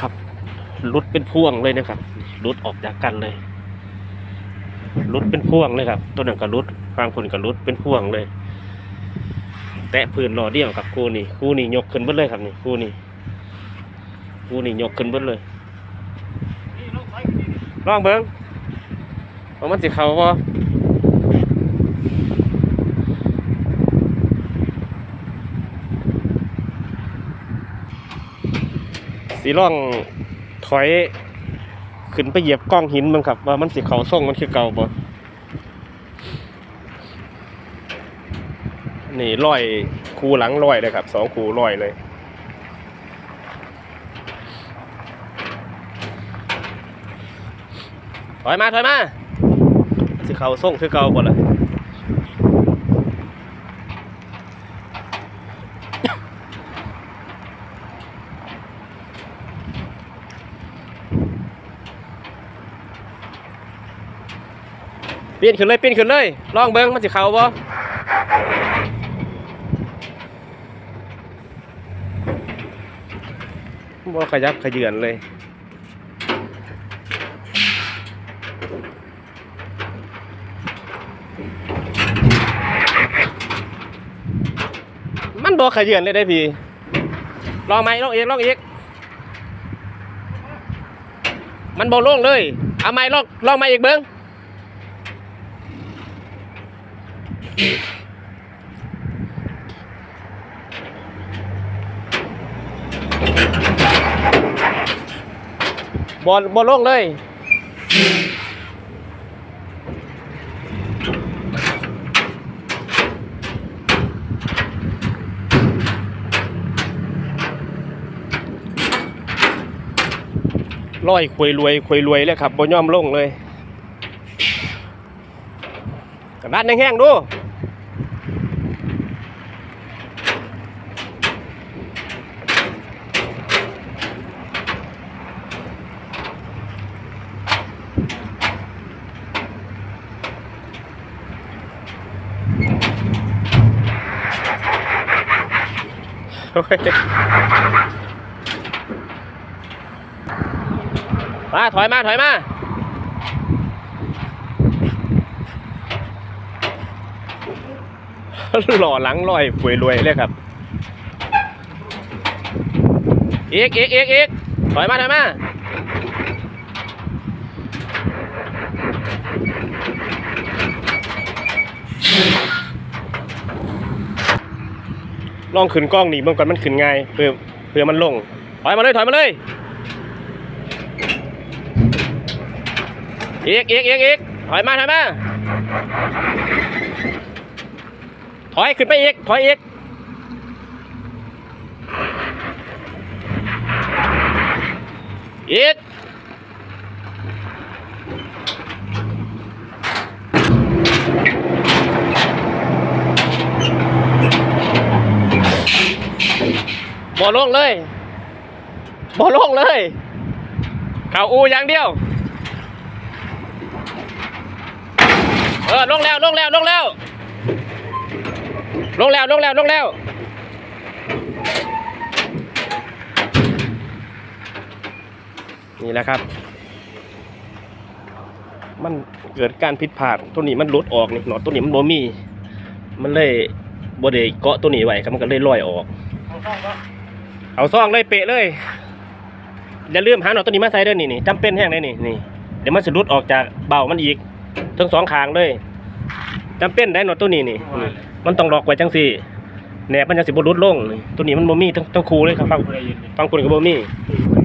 ครับรุดเป็นพ่วงเลยนะครับรุดออกจากกันเลยรุดเป็นพ่วงเลยครับต้นนั้นก็รุดฟางคนก็รุดเป็นพ่วงเลย แตะพื้นรอเดียวครับคู่นี้คู่นี้ยกขึ้นเบิดเลยครับนี่คู่นี้คู่นี้ยกขึ้นเบิดเลยลองเบิ้งว่ามันสิเขาบ่ สีร่องถอย ขึ้นไปเหยียบก้องหินมันครับ ว่ามันสิเขาส่งมันคือเก่าบ่นี่ร้อยคูหลังร้อยเลยครับสองคูร้อยเลยถอยมาถอยมาสิเขาส่งคือเก่าบ่ล่ะ ปีนขึ้นเลยปีนขึ้นเลยลองเบิ้งมันสิเขาบ่บ่ขยับขยื่นเลยมันบ่ขยื่นเลยได้พี่ลองไหมลองอีกลองอีกมันบ่ลงเลยเอาไหมลองลองไมาอีกเบิ้ง บ่บ่ลลงเลยร้อยควยรวยควยรวยเลยครับบ่ยอมลงเลย ระดานแห้งๆดูโอ้ยมาถอยมา ถอยมา หล่อหลังลอยป่วยรวยเลยครับอีกอีกอีกอีกถอยมาถอยมาลองขึ้นกล้องนี่เมื่อก่อนมันขึ้นง่ายเพื่อเพื่อมันลงถอยมาเลยถอยมาเลยอีกอีกอีกอีกถอยมาถอยมา ถอยขึ้นไปอีก ถอยอีกอีกบ่ลงเลยบ่ลงเลย เขาอูอย่างเดียว เออ ลงแล้ว ลงแล้ว ลงแล้ว ลงแล้วลงแล้วลงแล้วนี่แหละครับ มันเกิดการผิดพลาดตัวนี้มันหลุดออกนี่หนอตัวนี้มันบ่มี มันเลยบ่ได้เกาะตัวนี้ไว้ครับมันก็เลยลอยออก เอาซองเลยเปะเลยอย่าลืมหาหนอตัวนี้มาใส่ด้อนี่นี่จำเป็นแห้งเลยนี่นี่เดี๋ยวมันจะหลุดออกจากเบามันอีก ทั้งสองขางเลย จำเป็นได้หนอดตัวนี้นี่นี่ มันต้องล็อกไว้จังสี่แหนบมันจะสิบรุดลงนี่ตัวนี้มันบ่มีทั้งทั้งคูเลยครับฟังฟังคุณกับบ่มีเ